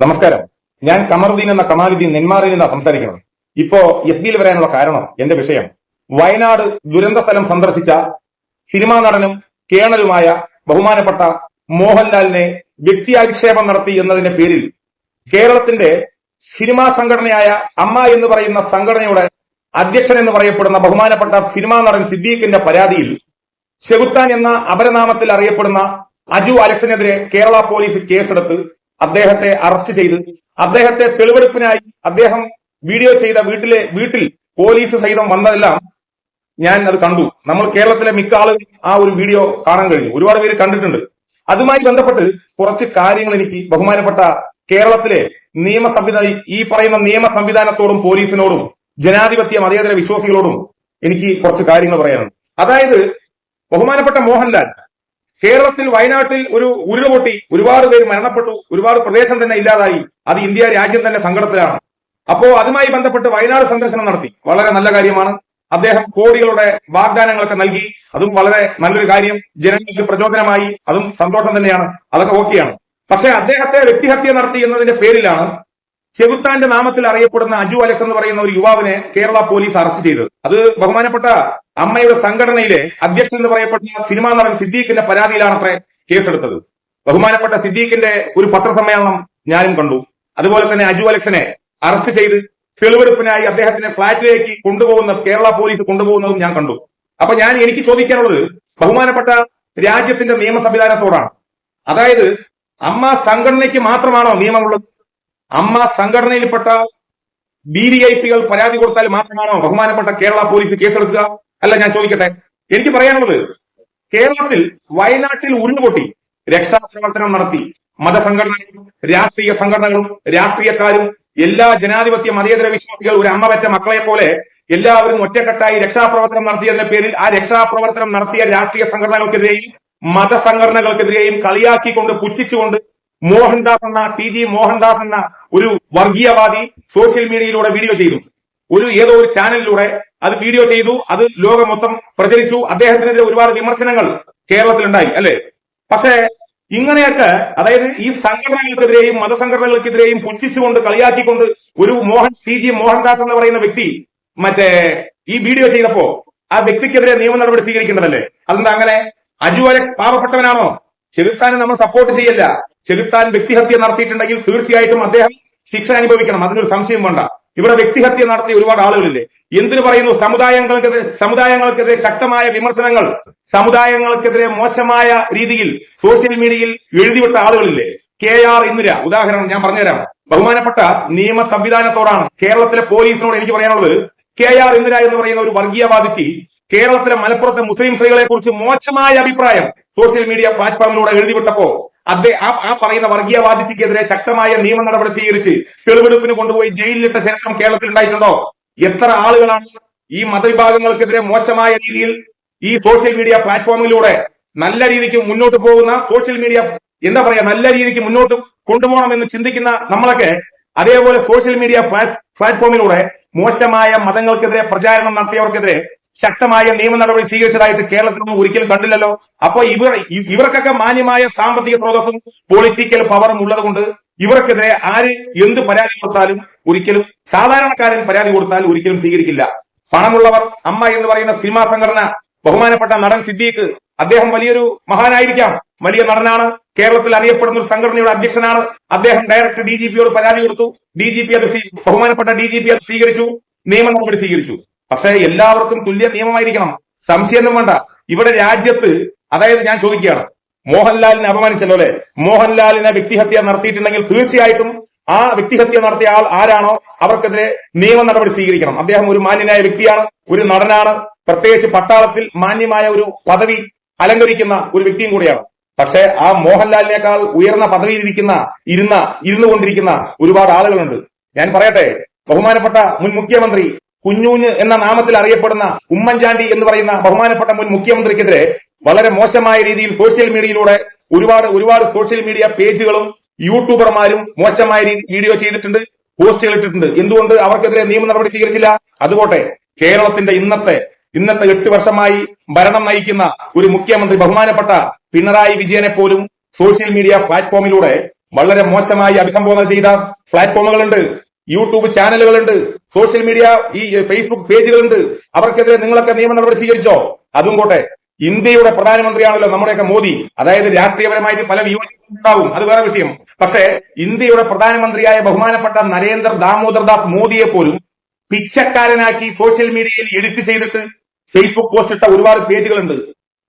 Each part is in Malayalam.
നമസ്കാരം. ഞാൻ കമറുദ്ദീൻ എന്ന കമാലുദ്ദീൻ നെന്മാറിൽ നിന്നാണ് സംസാരിക്കുന്നത്. ഇപ്പോ എഫ് ബിയിൽ വരാനുള്ള കാരണം എന്റെ വിഷയം. വയനാട് ദുരന്ത സ്ഥലം സന്ദർശിച്ച സിനിമാ നടനും കേണലുമായ ബഹുമാനപ്പെട്ട മോഹൻലാലിനെ വ്യക്തിയാധിക്ഷേപം നടത്തി എന്നതിന്റെ പേരിൽ കേരളത്തിന്റെ സിനിമാ സംഘടനയായ അമ്മ എന്ന് പറയുന്ന സംഘടനയുടെ അധ്യക്ഷൻ എന്ന് പറയപ്പെടുന്ന ബഹുമാനപ്പെട്ട സിനിമാ നടൻ സിദ്ദീഖിന്റെ പരാതിയിൽ ചെകുത്താൻ എന്ന അപരനാമത്തിൽ അറിയപ്പെടുന്ന അജു അലക്സിനെതിരെ കേരള പോലീസ് കേസെടുത്ത് അദ്ദേഹത്തെ അറസ്റ്റ് ചെയ്ത് അദ്ദേഹത്തെ തെളിവെടുപ്പിനായി അദ്ദേഹം വീഡിയോ ചെയ്ത വീട്ടിലെ വീട്ടിൽ പോലീസ് സഹിതം വന്നതെല്ലാം ഞാൻ അത് കണ്ടു. നമ്മൾ കേരളത്തിലെ മിക്ക ആളുകൾ ആ ഒരു വീഡിയോ കാണാൻ കഴിഞ്ഞു. ഒരുപാട് പേര് കണ്ടിട്ടുണ്ട്. അതുമായി ബന്ധപ്പെട്ട് കുറച്ച് കാര്യങ്ങൾ എനിക്ക് ബഹുമാനപ്പെട്ട കേരളത്തിലെ നിയമ സംവിധാന ഈ പറയുന്ന നിയമ സംവിധാനത്തോടും പോലീസിനോടും ജനാധിപത്യ മതേതര വിശ്വാസികളോടും എനിക്ക് കുറച്ച് കാര്യങ്ങൾ പറയാനുണ്ട്. അതായത് ബഹുമാനപ്പെട്ട മോഹൻലാൽ കേരളത്തിൽ വയനാട്ടിൽ ഒരു ഉരുളുപൊട്ടി ഒരുപാട് പേര് മരണപ്പെട്ടു ഒരുപാട് പ്രദേശം തന്നെ ഇല്ലാതായി. അത് ഇന്ത്യ രാജ്യം തന്നെ സങ്കടത്തിലാണ്. അപ്പോ അതുമായി ബന്ധപ്പെട്ട് വയനാട് സന്ദർശനം നടത്തി. വളരെ നല്ല കാര്യമാണ്. അദ്ദേഹം കോടികളുടെ വാഗ്ദാനങ്ങളൊക്കെ നൽകി. അതും വളരെ നല്ലൊരു കാര്യം. ജനങ്ങൾക്ക് പ്രചോദനമായി. അതും സന്തോഷം തന്നെയാണ്. അതൊക്കെ ഓക്കെയാണ്. പക്ഷെ അദ്ദേഹത്തെ വ്യക്തിഹത്യ നടത്തി എന്നതിന്റെ പേരിലാണ് ചെകുത്താന്റെ നാമത്തിൽ അറിയപ്പെടുന്ന അജു അലക്സ് എന്ന് പറയുന്ന ഒരു യുവാവിനെ കേരള പോലീസ് അറസ്റ്റ് ചെയ്തത്. അത് ബഹുമാനപ്പെട്ട അമ്മയുടെ സംഘടനയിലെ അധ്യക്ഷൻ എന്ന് പറയപ്പെട്ട സിനിമാ നടൻ സിദ്ദീഖിന്റെ പരാതിയിലാണത്രേ കേസെടുത്തത്. ബഹുമാനപ്പെട്ട സിദ്ദീഖിന്റെ ഒരു പത്രസമ്മേളനം ഞാനും കണ്ടു. അതുപോലെ തന്നെ അജു അലക്സിനെ അറസ്റ്റ് ചെയ്ത് തെളിവെടുപ്പിനായി അദ്ദേഹത്തിന്റെ ഫ്ളാറ്റിലേക്ക് കൊണ്ടുപോകുന്ന കേരള പോലീസ് കൊണ്ടുപോകുന്നതും ഞാൻ കണ്ടു. അപ്പൊ ഞാൻ എനിക്ക് ചോദിക്കാനുള്ളത് ബഹുമാനപ്പെട്ട രാജ്യത്തിന്റെ നിയമ സംവിധാനത്തോടാണ് അതായത് അമ്മ സംഘടനയ്ക്ക് മാത്രമാണോ നിയമമുള്ളത്? അമ്മ സംഘടനയിൽപ്പെട്ട ബി വി ഐ പികൾ പരാതി കൊടുത്താൽ മാത്രമാണോ ബഹുമാനപ്പെട്ട കേരള പോലീസ് കേസെടുക്കുക? അല്ല ഞാൻ ചോദിക്കട്ടെ? എനിക്ക് പറയാനുള്ളത് കേരളത്തിൽ വയനാട്ടിൽ ഉരുളുപൊട്ടി രക്ഷാപ്രവർത്തനം നടത്തി മതസംഘടനകളും രാഷ്ട്രീയ സംഘടനകളും രാഷ്ട്രീയക്കാരും എല്ലാ ജനാധിപത്യ മതേതര വിശ്വാസികൾ ഒരു അമ്മ പറ്റ മക്കളെ പോലെ എല്ലാവരും ഒറ്റക്കെട്ടായി രക്ഷാപ്രവർത്തനം നടത്തിയതിന്റെ പേരിൽ ആ രക്ഷാപ്രവർത്തനം നടത്തിയ രാഷ്ട്രീയ സംഘടനകൾക്കെതിരെയും മതസംഘടനകൾക്കെതിരെയും കളിയാക്കിക്കൊണ്ട് പുച്ഛിച്ചുകൊണ്ട് മോഹൻദാസ് എന്ന ടി ജി മോഹൻദാസ് എന്ന ഒരു വർഗീയവാദി സോഷ്യൽ മീഡിയയിലൂടെ വീഡിയോ ചെയ്തു. ഒരു ഏതോ ഒരു ചാനലിലൂടെ അത് വീഡിയോ ചെയ്തു അത് ലോകം മൊത്തം പ്രചരിച്ചു. അദ്ദേഹത്തിനെതിരെ ഒരുപാട് വിമർശനങ്ങൾ കേരളത്തിലുണ്ടായി അല്ലെ? പക്ഷേ ഇങ്ങനെയൊക്കെ അതായത് ഈ സംഘടനകൾക്കെതിരെയും മതസംഘടനകൾക്കെതിരെയും പുച്ഛിച്ചുകൊണ്ട് കളിയാക്കിക്കൊണ്ട് ഒരു മോഹൻ ടി ജി മോഹൻദാസ് എന്ന് പറയുന്ന വ്യക്തി മറ്റേ ഈ വീഡിയോ ചെയ്തപ്പോ ആ വ്യക്തിക്കെതിരെ നിയമ നടപടി സ്വീകരിക്കേണ്ടതല്ലേ? അതെന്താ അങ്ങനെ? അജുവരെ പാവപ്പെട്ടവനാണോ? ചെകുത്താനെ നമ്മൾ സപ്പോർട്ട് ചെയ്യല്ല. ചെകുത്താൻ വ്യക്തിഹത്യ നടത്തിയിട്ടുണ്ടെങ്കിൽ തീർച്ചയായിട്ടും അദ്ദേഹം ശിക്ഷ അനുഭവിക്കണം. അതിനൊരു സംശയം വേണ്ട. ഇവിടെ വ്യക്തിഹത്യ നടത്തിയ ഒരുപാട് ആളുകളില്ലേ? എന്തിനു പറയുന്നു? സമുദായങ്ങൾക്കെതിരെ സമുദായങ്ങൾക്കെതിരെ ശക്തമായ വിമർശനങ്ങൾ സമുദായങ്ങൾക്കെതിരെ മോശമായ രീതിയിൽ സോഷ്യൽ മീഡിയയിൽ എഴുതിവിട്ട ആളുകളില്ലേ? കെ ആർ ഇന്ദിര ഉദാഹരണം ഞാൻ പറഞ്ഞുതരാം. ബഹുമാനപ്പെട്ട നിയമ സംവിധാനത്തോടാണ് കേരളത്തിലെ പോലീസിനോട് എനിക്ക് പറയാനുള്ളത്. കെ ആർ ഇന്ദിര എന്ന് പറയുന്ന ഒരു വർഗീയവാദിച്ചി കേരളത്തിലെ മലപ്പുറത്തെ മുസ്ലിം സ്ത്രീകളെ കുറിച്ച് മോശമായ അഭിപ്രായം സോഷ്യൽ മീഡിയ പ്ലാറ്റ്ഫോമിലൂടെ എഴുതിവിട്ടപ്പോ അദ്ദേഹം ആ ആ പറയുന്ന വർഗീയവാദിച്ചെതിരെ ശക്തമായ നിയമ നടപടി സ്വീകരിച്ച് തെളിവെടുപ്പിന് കൊണ്ടുപോയി ജയിലിലിട്ട ചരിത്രം കേരളത്തിൽ ഉണ്ടായിട്ടുണ്ടോ? എത്ര ആളുകളാണ് ഈ മതവിഭാഗങ്ങൾക്കെതിരെ മോശമായ രീതിയിൽ ഈ സോഷ്യൽ മീഡിയ പ്ലാറ്റ്ഫോമിലൂടെ നല്ല രീതിക്ക് മുന്നോട്ട് പോകുന്ന സോഷ്യൽ മീഡിയ എന്താ പറയാ നല്ല രീതിക്ക് മുന്നോട്ട് കൊണ്ടുപോകണം എന്ന് ചിന്തിക്കുന്ന നമ്മളൊക്കെ അതേപോലെ സോഷ്യൽ മീഡിയ പ്ലാറ്റ്ഫോമിലൂടെ മോശമായ മതങ്ങൾക്കെതിരെ പ്രചാരണം നടത്തിയവർക്കെതിരെ ശക്തമായ നിയമ നടപടി സ്വീകരിച്ചതായിട്ട് കേരളത്തിലൊന്നും ഒരിക്കലും കണ്ടില്ലല്ലോ. അപ്പൊ ഇവർ ഇവർക്കൊക്കെ മാന്യമായ സാമ്പത്തിക സ്രോതസ്സും പൊളിറ്റിക്കൽ പവറും ഉള്ളത് കൊണ്ട് ഇവർക്കെതിരെ ആര് എന്ത് പരാതി കൊടുത്താലും ഒരിക്കലും സാധാരണക്കാരൻ പരാതി കൊടുത്താൽ ഒരിക്കലും സ്വീകരിക്കില്ല. പണമുള്ളവർ അമ്മ എന്ന് പറയുന്ന സിനിമാ സംഘടന ബഹുമാനപ്പെട്ട നടൻ സിദ്ദീഖ് അദ്ദേഹം വലിയൊരു മഹാനായിരിക്കാം. വലിയ നടനാണ്. കേരളത്തിൽ അറിയപ്പെടുന്ന ഒരു സംഘടനയുടെ അധ്യക്ഷനാണ്. അദ്ദേഹം ഡയറക്ടർ ഡി ജി പിയോട് പരാതി കൊടുത്തു. ഡി ജി പി അത് ബഹുമാനപ്പെട്ട ഡി ജി പി അത് സ്വീകരിച്ചു. നിയമ നടപടി സ്വീകരിച്ചു. പക്ഷേ എല്ലാവർക്കും തുല്യ നിയമമായിരിക്കണം. സംശയമൊന്നും വേണ്ട. ഇവിടെ രാജ്യത്ത് അതായത് ഞാൻ ചോദിക്കുകയാണ് മോഹൻലാലിനെ അപമാനിച്ചല്ലോ അല്ലെ? മോഹൻലാലിനെ വ്യക്തിഹത്യ നടത്തിയിട്ടുണ്ടെങ്കിൽ തീർച്ചയായിട്ടും ആ വ്യക്തിഹത്യ നടത്തിയ ആൾ ആരാണോ? അവർക്കെതിരെ നിയമ നടപടി സ്വീകരിക്കണം. അദ്ദേഹം ഒരു മാന്യനായ വ്യക്തിയാണ് ഒരു നടനാണ്. പ്രത്യേകിച്ച് പട്ടാളത്തിൽ മാന്യമായ ഒരു പദവി അലങ്കരിക്കുന്ന ഒരു വ്യക്തിയും കൂടിയാണ്. പക്ഷേ ആ മോഹൻലാലിനേക്കാൾ ഉയർന്ന പദവിയിൽ ഇരിക്കുന്ന ഇരുന്ന ഇരുന്നു കൊണ്ടിരിക്കുന്ന ഒരുപാട് ആളുകളുണ്ട്. ഞാൻ പറയട്ടെ ബഹുമാനപ്പെട്ട മുൻ മുഖ്യമന്ത്രി കുഞ്ഞൂഞ്ഞ് എന്ന നാമത്തിൽ അറിയപ്പെടുന്ന ഉമ്മൻചാണ്ടി എന്ന് പറയുന്ന ബഹുമാനപ്പെട്ട മുൻ മുഖ്യമന്ത്രിക്കെതിരെ വളരെ മോശമായ രീതിയിൽ സോഷ്യൽ മീഡിയയിലൂടെ ഒരുപാട് ഒരുപാട് സോഷ്യൽ മീഡിയ പേജുകളും യൂട്യൂബർമാരും മോശമായ രീതിയിൽ വീഡിയോ ചെയ്തിട്ടുണ്ട് പോസ്റ്റുകൾ ഇട്ടിട്ടുണ്ട് എന്തുകൊണ്ട്? അവർക്കെതിരെ നിയമ നടപടി സ്വീകരിച്ചില്ല? അതുപോട്ടെ കേരളത്തിന്റെ ഇന്നത്തെ ഇന്നത്തെ എട്ട് വർഷമായി ഭരണം നയിക്കുന്ന ഒരു മുഖ്യമന്ത്രി ബഹുമാനപ്പെട്ട പിണറായി വിജയനെ പോലും സോഷ്യൽ മീഡിയ പ്ലാറ്റ്ഫോമിലൂടെ വളരെ മോശമായി അഭിസംബോധന ചെയ്ത പ്ലാറ്റ്ഫോമുകളുണ്ട് യൂട്യൂബ് ചാനലുകളുണ്ട് സോഷ്യൽ മീഡിയ ഈ ഫേസ്ബുക്ക് പേജുകളുണ്ട്. അവർക്കെതിരെ നിങ്ങളൊക്കെ നിയമ നടപടി സ്വീകരിച്ചോ? അതും പോട്ടെ. ഇന്ത്യയുടെ പ്രധാനമന്ത്രിയാണല്ലോ നമ്മുടെയൊക്കെ മോദി. അതായത് രാഷ്ട്രീയപരമായിട്ട് പല വിയോജിപ്പുണ്ടാവും അത് വേറെ വിഷയം. പക്ഷേ ഇന്ത്യയുടെ പ്രധാനമന്ത്രിയായ ബഹുമാനപ്പെട്ട നരേന്ദ്ര ദാമോദർ ദാസ് മോദിയെ പോലും പിച്ചക്കാരനാക്കി സോഷ്യൽ മീഡിയയിൽ എഡിറ്റ് ചെയ്തിട്ട് ഫേസ്ബുക്ക് പോസ്റ്റ് ഇട്ട ഒരുപാട് പേജുകളുണ്ട്.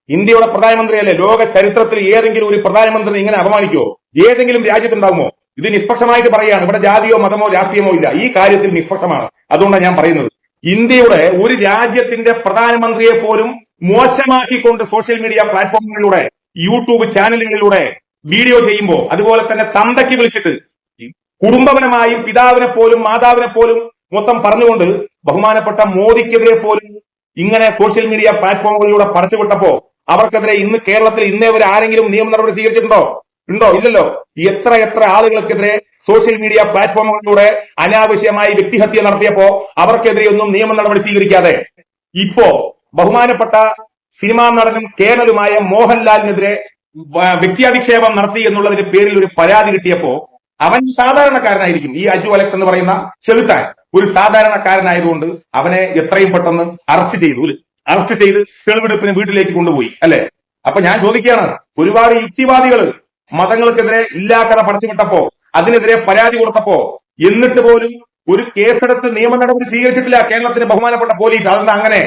ഇന്ത്യയുടെ പ്രധാനമന്ത്രിയല്ലേ? ലോക ചരിത്രത്തിൽ ഏതെങ്കിലും ഒരു പ്രധാനമന്ത്രി ഇങ്ങനെ അപമാനിക്കോ ഏതെങ്കിലും രാജ്യത്തുണ്ടാകുമോ ഇത് നിഷ്പക്ഷമായിട്ട് പറയുകയാണ്. ഇവിടെ ജാതിയോ മതമോ രാഷ്ട്രീയമോ ഇല്ല. ഈ കാര്യത്തിൽ നിഷ്പക്ഷമാണ്. അതുകൊണ്ടാണ് ഞാൻ പറയുന്നത്. ഇന്ത്യയുടെ ഒരു രാജ്യത്തിന്റെ പ്രധാനമന്ത്രിയെ പോലും മോശമാക്കിക്കൊണ്ട് സോഷ്യൽ മീഡിയ പ്ലാറ്റ്ഫോമുകളിലൂടെ യൂട്യൂബ് ചാനലുകളിലൂടെ വീഡിയോ ചെയ്യുമ്പോൾ അതുപോലെ തന്നെ തന്തയ്ക്ക് വിളിച്ചിട്ട് കുടുംബപരമായും പിതാവിനെ പോലും മാതാവിനെ പോലും മൊത്തം പറഞ്ഞുകൊണ്ട് ബഹുമാനപ്പെട്ട മോദിക്കെതിരെ പോലും ഇങ്ങനെ സോഷ്യൽ മീഡിയ പ്ലാറ്റ്ഫോമുകളിലൂടെ പറിച്ചുവിട്ടപ്പോ അവർക്കെതിരെ ഇന്ന് കേരളത്തിൽ ഇന്നേ വരെ ആരെങ്കിലും നിയമ നടപടി സ്വീകരിച്ചിട്ടുണ്ടോ? ഉണ്ടോ? ഇല്ലല്ലോ. എത്ര എത്ര ആളുകൾക്കെതിരെ സോഷ്യൽ മീഡിയ പ്ലാറ്റ്ഫോമുകളിലൂടെ അനാവശ്യമായി വ്യക്തിഹത്യ നടത്തിയപ്പോ അവർക്കെതിരെ ഒന്നും നിയമ നടപടി സ്വീകരിക്കാതെ ഇപ്പോ ബഹുമാനപ്പെട്ട സിനിമാ നടനും കേരളുമായ മോഹൻലാലിനെതിരെ വ്യക്തിയാധിക്ഷേപം നടത്തി എന്നുള്ളതിന്റെ പേരിൽ ഒരു പരാതി കിട്ടിയപ്പോ അവൻ സാധാരണക്കാരനായിരിക്കും. ഈ അജു അലക്ട് എന്ന് പറയുന്ന ചെലുത്താൻ ഒരു സാധാരണക്കാരനായതുകൊണ്ട് അവനെ എത്രയും പെട്ടെന്ന് അറസ്റ്റ് ചെയ്തു? അറസ്റ്റ് ചെയ്ത് തെളിവെടുപ്പിന് വീട്ടിലേക്ക് കൊണ്ടുപോയി. അല്ലെ? അപ്പൊ ഞാൻ ചോദിക്കുകയാണ് ഒരുപാട് യുക്തിവാദികൾ മതങ്ങൾക്കെതിരെ ഇല്ലാക്കഥ പടച്ചുവിട്ടപ്പോ അതിനെതിരെ പരാതി കൊടുത്തപ്പോ എന്നിട്ട് പോലും ഒരു കേസെടുത്ത് നിയമ നടപടി സ്വീകരിച്ചിട്ടില്ല കേരളത്തിന്റെ ബഹുമാനപ്പെട്ട പോലീസ്. അതെന്താ അങ്ങനെ?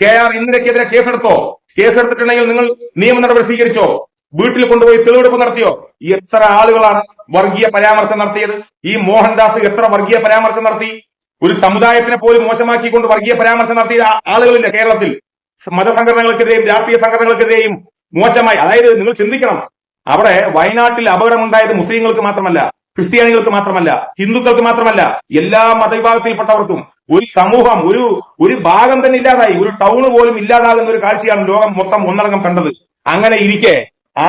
K R ഇന്ദിരക്കെതിരെ കേസെടുത്തോ? കേസെടുത്തിട്ടുണ്ടെങ്കിൽ നിങ്ങൾ നിയമ നടപടി സ്വീകരിച്ചോ? വീട്ടിൽ കൊണ്ടുപോയി തെളിവെടുപ്പ് നടത്തിയോ? എത്ര ആളുകളാണ് വർഗീയ പരാമർശം നടത്തിയത്? ഈ മോഹൻദാസ് എത്ര വർഗീയ പരാമർശം നടത്തി? ഒരു സമുദായത്തിനെ പോലും മോശമാക്കിക്കൊണ്ട് വർഗീയ പരാമർശം നടത്തിയ ആളുകളില്ല കേരളത്തിൽ. മതസംഘടനകൾക്കെതിരെയും രാഷ്ട്രീയ സംഘടനകൾക്കെതിരെയും മോശമായി. അതായത് നിങ്ങൾ ചിന്തിക്കണം. അവിടെ വയനാട്ടിൽ അപകടമുണ്ടായത് മുസ്ലിങ്ങൾക്ക് മാത്രമല്ല ക്രിസ്ത്യാനികൾക്ക് മാത്രമല്ല ഹിന്ദുക്കൾക്ക് മാത്രമല്ല എല്ലാ മതവിഭാഗത്തിൽപ്പെട്ടവർക്കും ഒരു സമൂഹം ഒരു ഒരു ഭാഗം തന്നെ ഇല്ലാതായി. ഒരു ടൗണ് പോലും ഇല്ലാതാകുന്ന ഒരു കാഴ്ചയാണ് ലോകം മൊത്തം ഒന്നടങ്കം കണ്ടത്. അങ്ങനെ ഇരിക്കെ ആ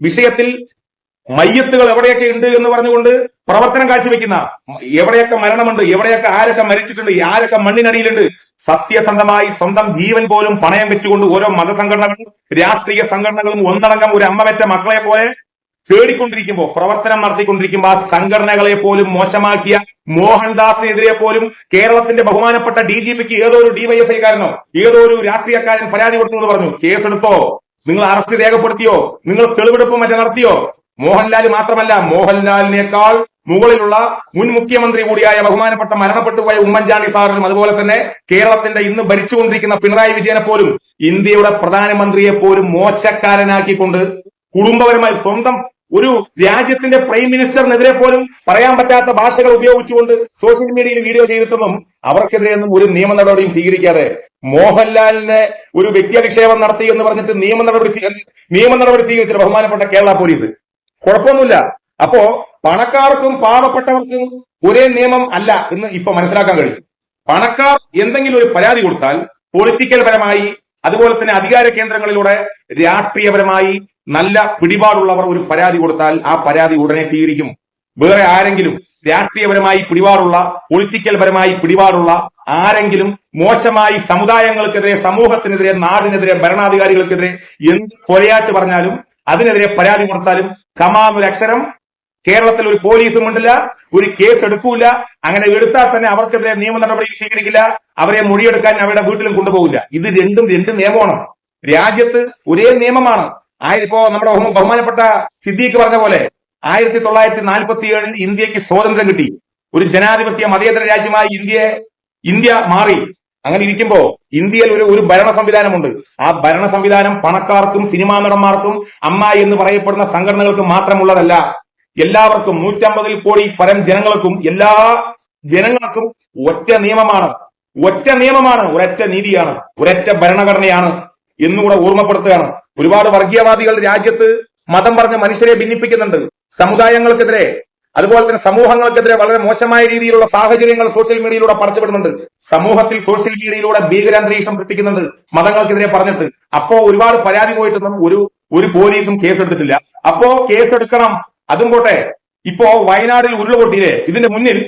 വിഷയത്തിൽ മയ്യത്തുകൾ എവിടെയൊക്കെ ഉണ്ട് എന്ന് പറഞ്ഞുകൊണ്ട് പ്രവർത്തനം കാഴ്ചവെക്കുന്ന എവിടെയൊക്കെ മരണമുണ്ട് എവിടെയൊക്കെ ആരൊക്കെ മരിച്ചിട്ടുണ്ട് ആരൊക്കെ മണ്ണിനടിയിലുണ്ട് സത്യസന്ധമായി സ്വന്തം ജീവൻ പോലും പണയം വെച്ചുകൊണ്ട് ഓരോ മതസംഘടനകളും രാഷ്ട്രീയ സംഘടനകളും ഒന്നടങ്കം ഒരു അമ്മവറ്റ മക്കളെ പോലെ തേടിക്കൊണ്ടിരിക്കുമ്പോൾ പ്രവർത്തനം നടത്തിക്കൊണ്ടിരിക്കുമ്പോൾ ആ സംഘടനകളെ പോലും മോശമാക്കിയ മോഹൻദാസിനെതിരെ പോലും കേരളത്തിന്റെ ബഹുമാനപ്പെട്ട ഡി ജി പിക്ക് ഏതോ ഒരു ഡിവൈഎഫ്ഐക്കാരനോ ഏതോ ഒരു രാഷ്ട്രീയക്കാരൻ പരാതി കൊടുത്തു എന്ന് പറഞ്ഞു. കേസെടുത്തോ? നിങ്ങൾ അറസ്റ്റ് രേഖപ്പെടുത്തിയോ? നിങ്ങൾ തെളിവെടുപ്പ് മറ്റേ നടത്തിയോ? മോഹൻലാൽ മാത്രമല്ല മോഹൻലാലിനേക്കാൾ മുകളിലുള്ള മുൻ മുഖ്യമന്ത്രി കൂടിയായ ബഹുമാനപ്പെട്ട മരണപ്പെട്ടു പോയ ഉമ്മൻചാണ്ടി സാറിനും അതുപോലെ തന്നെ കേരളത്തിന്റെ ഇന്ന് ഭരിച്ചുകൊണ്ടിരിക്കുന്ന പിണറായി വിജയനെ പോലും ഇന്ത്യയുടെ പ്രധാനമന്ത്രിയെ പോലും മോശക്കാരനാക്കിക്കൊണ്ട് കുടുംബപരമായി സ്വന്തം ഒരു രാജ്യത്തിന്റെ പ്രൈം മിനിസ്റ്ററിനെതിരെ പോലും പറയാൻ പറ്റാത്ത ഭാഷകൾ ഉപയോഗിച്ചുകൊണ്ട് സോഷ്യൽ മീഡിയയിൽ വീഡിയോ ചെയ്തിട്ടൊന്നും അവർക്കെതിരെ ഒന്നും ഒരു നിയമ നടപടിയും സ്വീകരിക്കാതെ മോഹൻലാലിനെ ഒരു വ്യക്തിയധിക്ഷേപം നടത്തി എന്ന് പറഞ്ഞിട്ട് നിയമ നടപടി നിയമ നടപടി സ്വീകരിച്ചിട്ട് ബഹുമാനപ്പെട്ട കേരള പോലീസ്. കുഴപ്പമൊന്നുമില്ല. അപ്പോ പണക്കാർക്കും പാവപ്പെട്ടവർക്കും ഒരേ നിയമം അല്ല എന്ന് ഇപ്പൊ മനസ്സിലാക്കാൻ കഴിയും. പണക്കാർ എന്തെങ്കിലും ഒരു പരാതി കൊടുത്താൽ പൊളിറ്റിക്കൽ പരമായി അതുപോലെ തന്നെ അധികാര കേന്ദ്രങ്ങളിലൂടെ രാഷ്ട്രീയപരമായി നല്ല പിടിപാടുള്ളവർ ഒരു പരാതി കൊടുത്താൽ ആ പരാതി ഉടനെ തീരിക്കും വേറെ ആരെങ്കിലും രാഷ്ട്രീയപരമായി പിടിപാടുള്ള പൊളിറ്റിക്കൽ പരമായി പിടിപാടുള്ള ആരെങ്കിലും മോശമായി സമുദായങ്ങൾക്കെതിരെ സമൂഹത്തിനെതിരെ നാടിനെതിരെ ഭരണാധികാരികൾക്കെതിരെ എന്ത് കൊലയാട്ട് പറഞ്ഞാലും അതിനെതിരെ പരാതി കൊടുത്താലും കമാന്നൊരു അക്ഷരം കേരളത്തിൽ ഒരു പോലീസും ഉണ്ടില്ല ഒരു കേസ് എടുക്കൂല. അങ്ങനെ എടുത്താൽ തന്നെ അവർക്കെതിരെ നിയമ നടപടി സ്വീകരിക്കില്ല. അവരെ മൊഴിയെടുക്കാൻ അവരുടെ വീട്ടിലും കൊണ്ടുപോകില്ല. ഇത് രണ്ടും രണ്ട് നിയമമാണ്. രാജ്യത്ത് ഒരേ നിയമമാണ്. ഇപ്പോ നമ്മുടെ ബഹു- ബഹുമാനപ്പെട്ട സിദ്ദീഖ് പറഞ്ഞ പോലെ ആയിരത്തി തൊള്ളായിരത്തി നാൽപ്പത്തി ഏഴിൽ ഇന്ത്യയ്ക്ക് സ്വാതന്ത്ര്യം കിട്ടി. ഒരു ജനാധിപത്യ മതേതര രാജ്യമായി ഇന്ത്യയെ ഇന്ത്യ മാറി. അങ്ങനെ ഇരിക്കുമ്പോ ഇന്ത്യയിൽ ഒരു ഒരു ഭരണ സംവിധാനമുണ്ട്. ആ ഭരണ സംവിധാനം പണക്കാർക്കും സിനിമാ നടന്മാർക്കും അമ്മായി എന്ന് പറയപ്പെടുന്ന സംഘടനകൾക്കും മാത്രമുള്ളതല്ല. എല്ലാവർക്കും നൂറ്റമ്പതിൽ കോടി പരം ജനങ്ങൾക്കും എല്ലാ ജനങ്ങൾക്കും ഒറ്റ നിയമമാണ്. ഒറ്റ നിയമമാണ് ഒരൊറ്റ നീതിയാണ് ഒരൊറ്റ ഭരണഘടനയാണ് എന്നുകൂടെ ഓർമ്മപ്പെടുത്തുകയാണ്. ഒരുപാട് വർഗീയവാദികൾ രാജ്യത്ത് മതം പറഞ്ഞ് മനുഷ്യരെ ഭിന്നിപ്പിക്കുന്നുണ്ട്. സമുദായങ്ങൾക്കെതിരെ അതുപോലെ തന്നെ സമൂഹങ്ങൾക്കെതിരെ വളരെ മോശമായ രീതിയിലുള്ള സാഹചര്യങ്ങൾ സോഷ്യൽ മീഡിയയിലൂടെ പടച്ചുവിടുന്നുണ്ട്. സമൂഹത്തിൽ സോഷ്യൽ മീഡിയയിലൂടെ ഭീകരാന്തരീക്ഷം സൃഷ്ടിക്കുന്നുണ്ട് മതങ്ങൾക്കെതിരെ പറഞ്ഞിട്ട്. അപ്പോ ഒരുപാട് പരാതി പോയിട്ടൊന്നും ഒരു ഒരു പോലീസും കേസെടുത്തിട്ടില്ല. അപ്പോ കേസെടുക്കണം അതും പോട്ടെ ഇപ്പോ വയനാടിൽ ഉരുളുപൊട്ടിയില്ലേ? ഇതിന്റെ മുന്നിൽ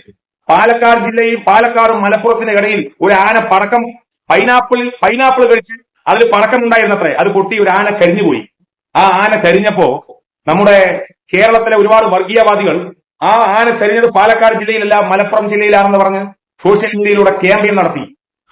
പാലക്കാട് ജില്ലയും പാലക്കാടും മലപ്പുറത്തിന്റെ ഇടയിൽ ഒരു ആന പടക്കം പൈനാപ്പിളിൽ പൈനാപ്പിൾ കഴിച്ച് അതിൽ പടക്കം ഉണ്ടായിരുന്നത്രേ അത് പൊട്ടി ഒരു ആന ചരിഞ്ഞുപോയി ആ ആന ചരിഞ്ഞപ്പോ നമ്മുടെ കേരളത്തിലെ ഒരുപാട് വർഗീയവാദികൾ ആ ആന ചരിഞ്ഞത് പാലക്കാട് ജില്ലയിലല്ല മലപ്പുറം ജില്ലയിലാണെന്ന് പറഞ്ഞ് സോഷ്യൽ മീഡിയയിലൂടെ ക്യാമ്പയിൻ നടത്തി.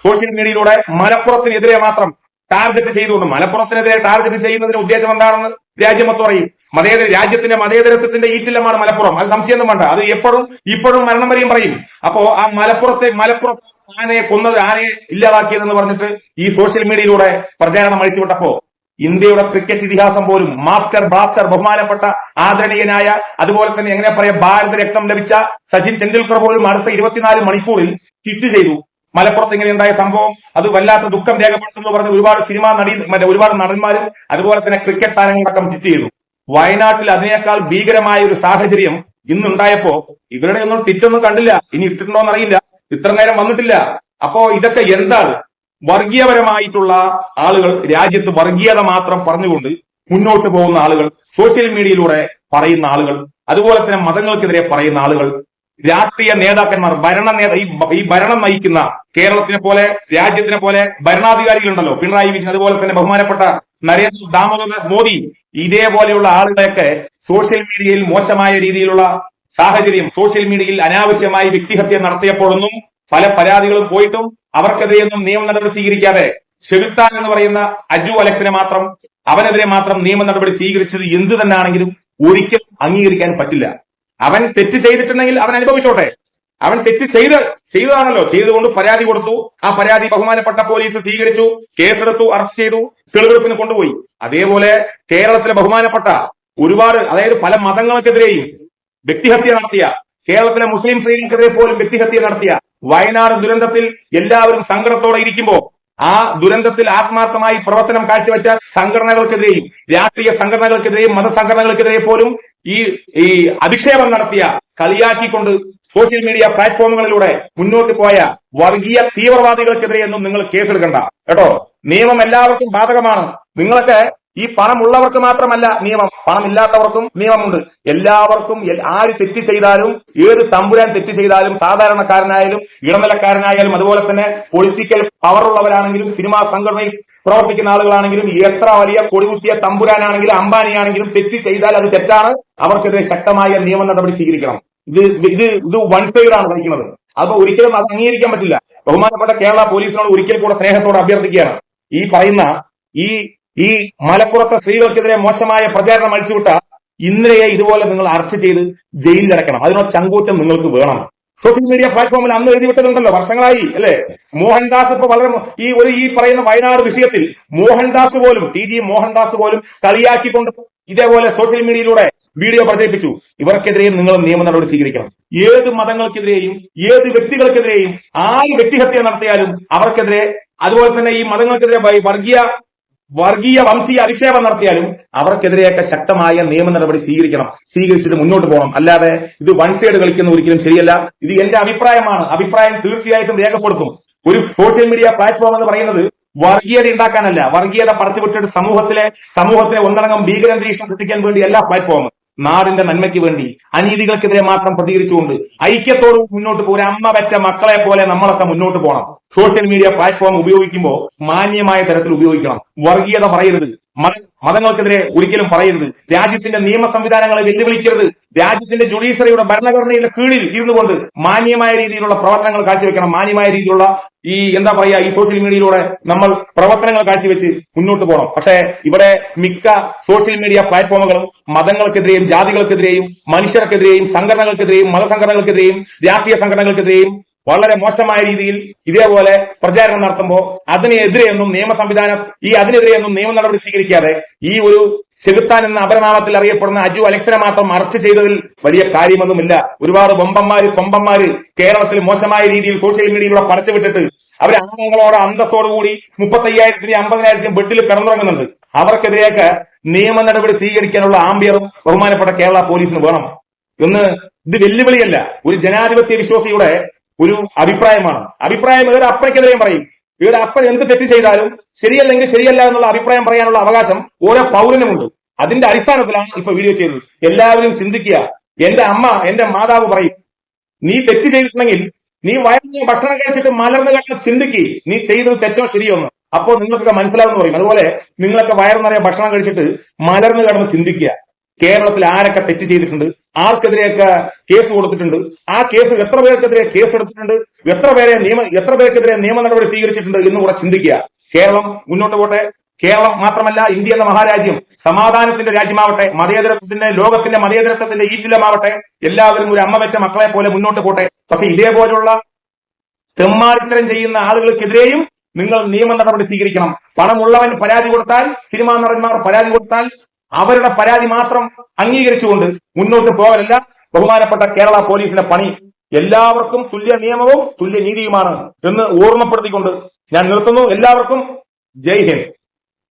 സോഷ്യൽ മീഡിയയിലൂടെ മലപ്പുറത്തിനെതിരെ മാത്രം ടാർഗറ്റ് ചെയ്തുകൊണ്ട് മലപ്പുറത്തിനെതിരെ ടാർഗറ്റ് ചെയ്യുന്നതിന് ഉദ്ദേശം എന്താണെന്ന് രാജ്യം മൊത്തം അറിയും മതേതര രാജ്യത്തിന്റെ മതേതരത്വത്തിന്റെ ഈറ്റില്ലമാണ് മലപ്പുറം. അത് സംശയമൊന്നും വേണ്ട. അത് എപ്പോഴും ഇപ്പോഴും മരണം വരെയും പറയും. അപ്പോ ആ മലപ്പുറത്തെ മലപ്പുറത്ത് ആനയെ കൊന്നത് ആനയെ ഇല്ലാതാക്കിയതെന്ന് പറഞ്ഞിട്ട് ഈ സോഷ്യൽ മീഡിയയിലൂടെ പ്രചാരണം അഴിച്ചുവിട്ടപ്പോ ഇന്ത്യയുടെ ക്രിക്കറ്റ് ഇതിഹാസം പോലും മാസ്റ്റർ ബ്ലാസ്റ്റർ ബഹുമാനപ്പെട്ട ആദരണീയനായ അതുപോലെ തന്നെ എങ്ങനെ പറയാം ഭാരത രക്തം ലഭിച്ച സച്ചിൻ ടെണ്ടുൽക്കർ പോലും അടുത്ത ഇരുപത്തിനാല് മണിക്കൂറിൽ ട്വിറ്റ് ചെയ്തു. മലപ്പുറത്ത് ഇങ്ങനെ ഉണ്ടായ സംഭവം അത് വല്ലാത്ത ദുഃഖം രേഖപ്പെടുത്തുന്നു പറഞ്ഞ് ഒരുപാട് സിനിമാ നടി മറ്റേ ഒരുപാട് നടന്മാരും അതുപോലെ തന്നെ ക്രിക്കറ്റ് താരങ്ങളടക്കം ട്വിറ്റ് ചെയ്തു. വയനാട്ടിൽ അതിനേക്കാൾ ഭീകരമായ ഒരു സാഹചര്യം ഇന്നുണ്ടായപ്പോ ഇവരുടെ ഒന്നും തെറ്റൊന്നും കണ്ടില്ല. ഇനി ഇട്ടിട്ടുണ്ടോ എന്നറിയില്ല. ഇത്ര നേരം വന്നിട്ടില്ല. അപ്പോ ഇതൊക്കെ എന്താണ്? വർഗീയപരമായിട്ടുള്ള ആളുകൾ രാജ്യത്ത് വർഗീയത മാത്രം പറഞ്ഞുകൊണ്ട് മുന്നോട്ട് പോകുന്ന ആളുകൾ സോഷ്യൽ മീഡിയയിലൂടെ പറയുന്ന ആളുകൾ അതുപോലെ തന്നെ മതങ്ങൾക്കെതിരെ പറയുന്ന ആളുകൾ രാഷ്ട്രീയ നേതാക്കന്മാർ ഭരണ നേത ഈ ഭരണം നയിക്കുന്ന കേരളത്തിനെ പോലെ രാജ്യത്തിനെ പോലെ ഭരണാധികാരികളുണ്ടല്ലോ. പിണറായി വിജയൻ അതുപോലെ തന്നെ ബഹുമാനപ്പെട്ട നരേന്ദ്ര ദാമോദർ മോദി ഇതേപോലെയുള്ള ആളുകളെയൊക്കെ സോഷ്യൽ മീഡിയയിൽ മോശമായ രീതിയിലുള്ള സാഹചര്യം സോഷ്യൽ മീഡിയയിൽ അനാവശ്യമായി വ്യക്തിഹത്യ നടത്തിയപ്പോഴൊന്നും പല പരാതികളും പോയിട്ടും അവർക്കെതിരെയൊന്നും നിയമ നടപടി സ്വീകരിക്കാതെ ഷെവിത്താൻ എന്ന് പറയുന്ന അജു അലക്സിനെ മാത്രം അവനെതിരെ മാത്രം നിയമ നടപടി സ്വീകരിച്ചത് എന്ത് തന്നെയാണെങ്കിലും ഒരിക്കലും അംഗീകരിക്കാൻ പറ്റില്ല. അവൻ തെറ്റ് ചെയ്തിട്ടുണ്ടെങ്കിൽ അവൻ അനുഭവിച്ചോട്ടെ. അവൻ തെറ്റ് ചെയ്ത് ചെയ്തതാണല്ലോ. ചെയ്തുകൊണ്ട് പരാതി കൊടുത്തു. ആ പരാതി ബഹുമാനപ്പെട്ട പോലീസ് സ്വീകരിച്ചു. കേസെടുത്തു അറസ്റ്റ് ചെയ്തു. തെളിവെടുപ്പിന് കൊണ്ടുപോയി. അതേപോലെ കേരളത്തിലെ ബഹുമാനപ്പെട്ട ഒരുപാട് അതായത് പല മതങ്ങൾക്കെതിരെയും വ്യക്തിഹത്യ നടത്തിയ കേരളത്തിലെ മുസ്ലിം സ്ത്രീകൾക്കെതിരെ പോലും വ്യക്തിഹത്യ നടത്തിയ വയനാട് ദുരന്തത്തിൽ എല്ലാവരും സങ്കടത്തോടെ ഇരിക്കുമ്പോൾ ആ ദുരന്തത്തിൽ ആത്മാർത്ഥമായി പ്രവർത്തനം കാഴ്ചവെച്ച സംഘടനകൾക്കെതിരെയും രാഷ്ട്രീയ സംഘടനകൾക്കെതിരെയും മതസംഘടനകൾക്കെതിരെ പോലും ഈ ഈ അധിക്ഷേപം നടത്തിയ കളിയാക്കിക്കൊണ്ട് സോഷ്യൽ മീഡിയ പ്ലാറ്റ്ഫോമുകളിലൂടെ മുന്നോട്ട് പോയ വർഗീയ തീവ്രവാദികൾക്കെതിരെ എന്നും നിങ്ങൾ കേസെടുക്കണ്ട. കേട്ടോ? നിയമം എല്ലാവർക്കും ബാധകമാണ്. നിങ്ങളൊക്കെ ഈ പണമുള്ളവർക്ക് മാത്രമല്ല നിയമം. പണമില്ലാത്തവർക്കും നിയമമുണ്ട്. എല്ലാവർക്കും ആര് തെറ്റ് ചെയ്താലും ഏത് തമ്പുരാൻ തെറ്റ് ചെയ്താലും സാധാരണക്കാരനായാലും ഇടനിലക്കാരനായാലും അതുപോലെ തന്നെ പൊളിറ്റിക്കൽ പവറുള്ളവരാണെങ്കിലും സിനിമാ സംഘടനയിൽ പ്രവർത്തിക്കുന്ന ആളുകളാണെങ്കിലും എത്ര വലിയ കൊടികുത്തിയ തമ്പുരാനാണെങ്കിലും അംബാനിയാണെങ്കിലും തെറ്റ് ചെയ്താൽ അത് തെറ്റാണ്. അവർക്കെതിരെ ശക്തമായ നിയമ നടപടി സ്വീകരിക്കണം. ഇത് ഇത് ഇത് വൺ സൈഡ് ആണ് വഹിക്കുന്നത് അപ്പൊ ഒരിക്കലും അത് അംഗീകരിക്കാൻ പറ്റില്ല. ബഹുമാനപ്പെട്ട കേരള പോലീസിനോട് ഒരിക്കൽ കൂടെ സ്നേഹത്തോട് അഭ്യർത്ഥിക്കുകയാണ്. ഈ പറയുന്ന ഈ ഈ മലപ്പുറത്തെ സ്ത്രീകൾക്കെതിരെ മോശമായ പ്രചാരണം അഴിച്ചുവിട്ട ഇന്ദ്രയെ ഇതുപോലെ നിങ്ങൾ അറസ്റ്റ് ചെയ്ത് ജയിലിലടക്കണം അതിനുള്ള ചങ്കൂറ്റം നിങ്ങൾക്ക് വേണം. സോഷ്യൽ മീഡിയ പ്ലാറ്റ്ഫോമിൽ അന്ന് എഴുതി വിട്ടതുണ്ടല്ലോ വർഷങ്ങളായി അല്ലെ? മോഹൻദാസ് ഇപ്പൊ വളരെ ഈ ഒരു ഈ പറയുന്ന വയനാട് വിഷയത്തിൽ മോഹൻദാസ് പോലും ടി ജി മോഹൻദാസ് പോലും കളിയാക്കിക്കൊണ്ട് ഇതേപോലെ സോഷ്യൽ മീഡിയയിലൂടെ വീഡിയോ പ്രചരിപ്പിച്ചു. ഇവർക്കെതിരെയും നിങ്ങൾ നിയമ നടപടി സ്വീകരിക്കണം. ഏത് മതങ്ങൾക്കെതിരെയും ഏത് വ്യക്തികൾക്കെതിരെയും ആര് വ്യക്തിഹത്യ നടത്തിയാലും അവർക്കെതിരെ അതുപോലെ തന്നെ ഈ മതങ്ങൾക്കെതിരെ വർഗീയ വർഗീയ വംശീയ അധിക്ഷേപം നടത്തിയാലും അവർക്കെതിരെയൊക്കെ ശക്തമായ നിയമ നടപടി സ്വീകരിക്കണം സ്വീകരിച്ചിട്ട് മുന്നോട്ട് പോകണം. അല്ലാതെ ഇത് വൺ സൈഡ് കളിക്കുന്ന ഒരിക്കലും ശരിയല്ല. ഇത് എന്റെ അഭിപ്രായമാണ്. അഭിപ്രായം തീർച്ചയായിട്ടും രേഖപ്പെടുത്തും. ഒരു സോഷ്യൽ മീഡിയ പ്ലാറ്റ്ഫോം എന്ന് പറയുന്നത് വർഗീയത ഉണ്ടാക്കാനല്ല. വർഗീയത പടച്ചുവിട്ടിട്ട് സമൂഹത്തിലെ സമൂഹത്തിലെ ഒന്നടങ്കം ഭീകരാന്തരീക്ഷം സൃഷ്ടിക്കാൻ വേണ്ടി എല്ലാ പ്ലാറ്റ്ഫോം നാടിന്റെ നന്മയ്ക്ക് വേണ്ടി അനീതികൾക്കെതിരെ മാത്രം പ്രതികരിച്ചുകൊണ്ട് ഐക്യത്തോട് മുന്നോട്ട് പോകും ഒരു അമ്മ പറ്റ മക്കളെ പോലെ നമ്മളൊക്കെ മുന്നോട്ട് പോകണം സോഷ്യൽ മീഡിയ പ്ലാറ്റ്ഫോം ഉപയോഗിക്കുമ്പോൾ മാന്യമായ തരത്തിൽ ഉപയോഗിക്കണം. വർഗീയത പറയരുത്. മതങ്ങൾക്കെതിരെ ഒരിക്കലും പറയരുത്. രാജ്യത്തിന്റെ നിയമ സംവിധാനങ്ങളെ വെല്ലുവിളിക്കരുത്. രാജ്യത്തിന്റെ ജുഡീഷ്യറിയുടെ ഭരണഘടനയുടെ കീഴിൽ ഇരുന്നുകൊണ്ട് മാന്യമായ രീതിയിലുള്ള പ്രവർത്തനങ്ങൾ കാഴ്ചവെക്കണം. മാന്യമായ രീതിയിലുള്ള ഈ എന്താ പറയാ ഈ സോഷ്യൽ മീഡിയയിലൂടെ നമ്മൾ പ്രവർത്തനങ്ങൾ കാഴ്ചവെച്ച് മുന്നോട്ട് പോകണം. പക്ഷേ ഇവിടെ മിക്ക സോഷ്യൽ മീഡിയ പ്ലാറ്റ്ഫോമുകളും മതങ്ങൾക്കെതിരെയും ജാതികൾക്കെതിരെയും മനുഷ്യർക്കെതിരെയും സംഘടനകൾക്കെതിരെയും മതസംഘടനകൾക്കെതിരെയും രാഷ്ട്രീയ സംഘടനകൾക്കെതിരെയും വളരെ മോശമായ രീതിയിൽ ഇതേപോലെ പ്രചാരണം നടത്തുമ്പോൾ അതിനെതിരെയൊന്നും നിയമ സംവിധാനം ഈ അതിനെതിരെയൊന്നും നിയമ നടപടി സ്വീകരിക്കാതെ ഈ ഒരു ചെകുത്താൻ എന്ന അപരനാമത്തിൽ അറിയപ്പെടുന്ന അജു അലക്ഷനെ മാത്രം അറസ്റ്റ് ചെയ്തതിൽ വലിയ കാര്യമൊന്നുമില്ല. ഒരുപാട് ബൊമ്പന്മാര് കൊമ്പന്മാര് കേരളത്തിൽ മോശമായ രീതിയിൽ സോഷ്യൽ മീഡിയയിലൂടെ പടച്ചുവിട്ടിട്ട് അവർ അംഗങ്ങളോട് അന്തസ്സോടുകൂടി മുപ്പത്തയ്യായിരത്തിന് അമ്പതിനായിരത്തിനും ബെഡിൽ കിടന്നുറങ്ങുന്നുണ്ട്. അവർക്കെതിരെയൊക്കെ നിയമ നടപടി സ്വീകരിക്കാനുള്ള ആംബിയറും ബഹുമാനപ്പെട്ട കേരള പോലീസിന് വേണം. ഇന്ന് ഇത് വെല്ലുവിളിയല്ല. ഒരു ജനാധിപത്യ വിശ്വാസിയുടെ ഒരു അഭിപ്രായമാണ്. അഭിപ്രായം ഏത് അപ്പനക്കെതിരെയും പറയും. ഏത് അപ്പൻ എന്ത് തെറ്റ് ചെയ്താലും ശരിയല്ലെങ്കിൽ ശരിയല്ല എന്നുള്ള അഭിപ്രായം പറയാനുള്ള അവകാശം ഓരോ പൗരനുമുണ്ട്. അതിന്റെ അടിസ്ഥാനത്തിലാണ് ഇപ്പൊ വീഡിയോ ചെയ്തത്. എല്ലാവരും ചിന്തിക്കുക. എന്റെ അമ്മ എന്റെ മാതാവ് പറയും നീ തെറ്റ് ചെയ്തിട്ടുണ്ടെങ്കിൽ നീ വയസ്സിന് ഭക്ഷണം കഴിച്ചിട്ട് മലർന്നു കഴിഞ്ഞ ചിന്തിക്ക്. നീ ചെയ്തത് തെറ്റോ ശരിയോ എന്ന്. അപ്പോൾ നിങ്ങൾക്കൊക്കെ മനസ്സിലാവുമെന്ന് പറയും. അതുപോലെ നിങ്ങളൊക്കെ വയറു നിറയെ ഭക്ഷണം കഴിച്ചിട്ട് മലർന്നു കിടന്ന് ചിന്തിക്കുക. കേരളത്തിൽ ആരൊക്കെ തെറ്റ് ചെയ്തിട്ടുണ്ട്? ആർക്കെതിരെയൊക്കെ കേസ് കൊടുത്തിട്ടുണ്ട്? ആ കേസ് എത്ര പേർക്കെതിരെ കേസ് എടുത്തിട്ടുണ്ട്? എത്ര പേരെ നിയമ എത്ര പേർക്കെതിരെ നിയമ നടപടി സ്വീകരിച്ചിട്ടുണ്ട് എന്ന് കൂടെ ചിന്തിക്കുക. കേരളം മുന്നോട്ട് പോട്ടെ. കേരളം മാത്രമല്ല ഇന്ത്യ എന്ന മഹാരാജ്യം സമാധാനത്തിന്റെ രാജ്യമാവട്ടെ മതേതരത്വത്തിന്റെ ലോകത്തിന്റെ മതേതരത്വത്തിന്റെ ഈറ്റിലമാവട്ടെ. എല്ലാവരും ഒരു അമ്മ വെച്ച മക്കളെ പോലെ മുന്നോട്ട് പോട്ടെ. പക്ഷെ ഇതേപോലുള്ള തെമ്മാടിത്തരം ചെയ്യുന്ന ആളുകൾക്കെതിരെയും നിങ്ങൾ നിയമ നടപടി സ്വീകരിക്കണം. പണമുള്ളവൻ പരാതി കൊടുത്താൽ സിനിമാ നടന്മാർ പരാതി കൊടുത്താൽ അവരുടെ പരാതി മാത്രം അംഗീകരിച്ചുകൊണ്ട് മുന്നോട്ട് പോകലല്ല ബഹുമാനപ്പെട്ട കേരള പോലീസിന്റെ പണി. എല്ലാവർക്കും തുല്യ നിയമവും തുല്യ നീതിയുമാണ് എന്ന് ഓർമ്മപ്പെടുത്തിക്കൊണ്ട് ഞാൻ നിർത്തുന്നു. എല്ലാവർക്കും ജയ് ഹിന്ദ്.